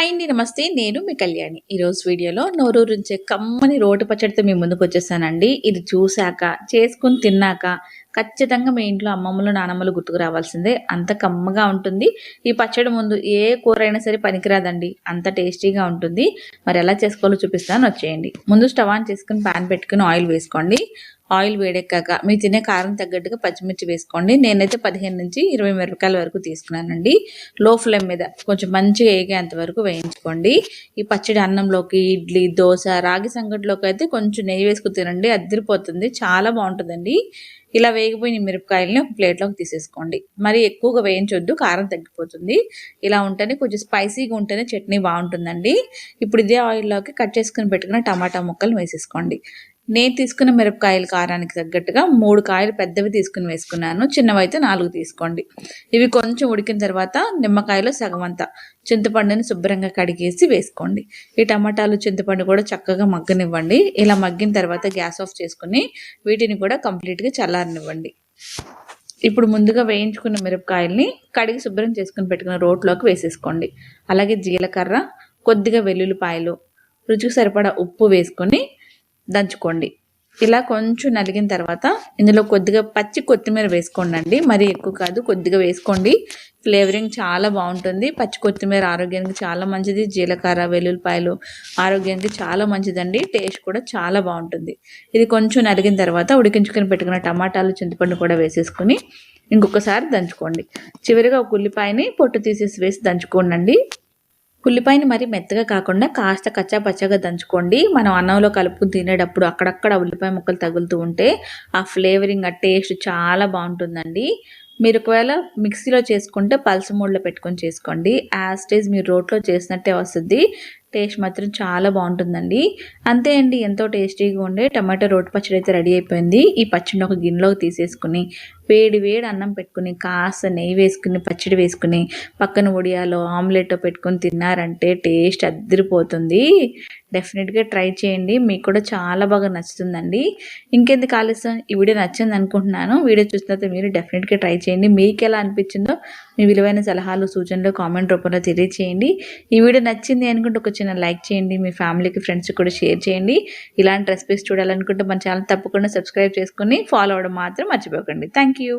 Hi అండి నమస్తే. నేను మీ కళ్యాణి. ఈరోజు వీడియోలో నోరూరుంచే కమ్మని రోటి పచ్చడితో మీ ముందుకు వచ్చేసానండి. ఇది చూశాక చేసుకుని తిన్నాక ఖచ్చితంగా మీ ఇంట్లో అమ్మమ్మలు నానమ్మలు గుర్తుకు రావాల్సిందే. అంత కమ్మగా ఉంటుంది. ఈ పచ్చడి ముందు ఏ కూర అయినా సరే పనికిరాదండి. అంత టేస్టీగా ఉంటుంది. మరి ఎలా చేసుకోవాలో చూపిస్తాను. వచ్చేయండి. ముందు స్టవ్ ఆన్ చేసుకుని ప్యాన్ పెట్టుకుని ఆయిల్ వేసుకోండి. ఆయిల్ వేడెక్కాక మీ తినే కారం తగ్గట్టుగా పచ్చిమిర్చి వేసుకోండి. నేనైతే పదిహేను నుంచి ఇరవై మిరపకాయల వరకు తీసుకున్నానండి. లో ఫ్లేమ్ మీద కొంచెం మంచిగా వేగేంత వరకు వేయించుకోండి. ఈ పచ్చడి అన్నంలోకి ఇడ్లీ దోశ రాగి సంగటిలోకి అయితే కొంచెం నెయ్యి వేసుకుని తినండి. అద్దరిపోతుంది చాలా బాగుంటుందండి. ఇలా వేగిపోయిన మిరపకాయలని ఒక ప్లేట్లోకి తీసేసుకోండి. మరి ఎక్కువగా వేయించొద్దు కారం తగ్గిపోతుంది. ఇలా ఉంటేనే కొంచెం స్పైసీగా ఉంటేనే చట్నీ బాగుంటుందండి. ఇప్పుడు ఇదే ఆయిల్లోకి కట్ చేసుకుని పెట్టుకున్న టమాటా ముక్కలు వేసేసుకోండి. నేను తీసుకున్న మిరపకాయల కారానికి తగ్గట్టుగా మూడు కాయలు పెద్దవి తీసుకుని వేసుకున్నాను చిన్నవి అయితే నాలుగు తీసుకోండి. ఇవి కొంచెం ఉడికిన తర్వాత నిమ్మకాయలో సగం అంతా చింతపండుని శుభ్రంగా కడిగేసి వేసుకోండి. ఈ టమాటాలు చింతపండు కూడా చక్కగా మగ్గనివ్వండి. ఇలా మగ్గిన తర్వాత గ్యాస్ ఆఫ్ చేసుకుని వీటిని కూడా కంప్లీట్గా చల్లారనివ్వండి. ఇప్పుడు ముందుగా వేయించుకున్న మిరపకాయల్ని కడిగి శుభ్రం చేసుకుని పెట్టుకున్న రోట్లోకి వేసేసుకోండి. అలాగే జీలకర్ర కొద్దిగా వెల్లుల్లిపాయలు రుచికి సరిపడా ఉప్పు వేసుకొని దంచుకోండి. ఇలా కొంచెం నలిగిన తర్వాత ఇందులో కొద్దిగా పచ్చి కొత్తిమీర వేసుకోండి అండి మరి ఎక్కువ కాదు కొద్దిగా వేసుకోండి. ఫ్లేవరింగ్ చాలా బాగుంటుంది. పచ్చి కొత్తిమీర ఆరోగ్యానికి చాలా మంచిది. జీలకర్ర వెల్లుల్లిపాయలు ఆరోగ్యానికి చాలా మంచిదండి. టేస్ట్ కూడా చాలా బాగుంటుంది. ఇది కొంచెం నలిగిన తర్వాత ఉడికించుకొని పెట్టుకున్న టమాటాలు చింతపండు కూడా వేసేసుకుని ఇంకొకసారి దంచుకోండి. చివరిగా ఒక ఉల్లిపాయని పొట్టు తీసేసి వేసి దంచుకోండి ఉల్లిపాయని మరి మెత్తగా కాకుండా కాస్త కచ్చా పచ్చగా దంచుకోండి. మనం అన్నంలో కలుపుకుని తినేటప్పుడు అక్కడక్కడ ఉల్లిపాయ ముక్కలు తగులుతూ ఉంటే ఆ ఫ్లేవరింగ్ ఆ టేస్ట్ చాలా బాగుంటుందండి. మీరు ఒకవేళ మిక్సీలో చేసుకుంటే పల్స్ మూడులో పెట్టుకొని చేసుకోండి. యాస్టేజ్ మీరు రోట్లో చేసినట్టే వస్తుంది. టేస్ట్ మాత్రం చాలా బాగుంటుందండి. అంతే అండి ఎంతో టేస్టీగా ఉండే టమాటో రోటి పచ్చడి అయితే రెడీ అయిపోయింది. ఈ పచ్చడిని ఒక గిన్నెలోకి తీసేసుకుని వేడి వేడి అన్నం పెట్టుకుని కాస్త నెయ్యి వేసుకుని పచ్చడి వేసుకుని పక్కన ఒడియాలో ఆమ్లెట్ పెట్టుకొని తిన్నారంటే టేస్ట్ అద్దరిపోతుంది. డెఫినెట్గా ట్రై చేయండి. మీకు కూడా చాలా బాగా నచ్చుతుందండి. ఇంకెందుకు ఆలస్యం? ఈ వీడియో నచ్చింది అనుకుంటున్నాను. వీడియో చూసిన తర్వాత మీరు డెఫినెట్గా ట్రై చేయండి. మీకు ఎలా అనిపించిందో మీ విలువైన సలహాలు సూచనలు కామెంట్ రూపంలో తెలియచేయండి. ఈ వీడియో నచ్చింది అనుకుంటే ఒక చిన్న లైక్ చేయండి. మీ ఫ్యామిలీకి ఫ్రెండ్స్కి కూడా షేర్ చేయండి. ఇలాంటి రెసిపీస్ చూడాలనుకుంటే మన ఛానల్ తప్పకుండా సబ్స్క్రైబ్ చేసుకుని ఫాలో అవ్వడం మాత్రం మర్చిపోకండి. Thank you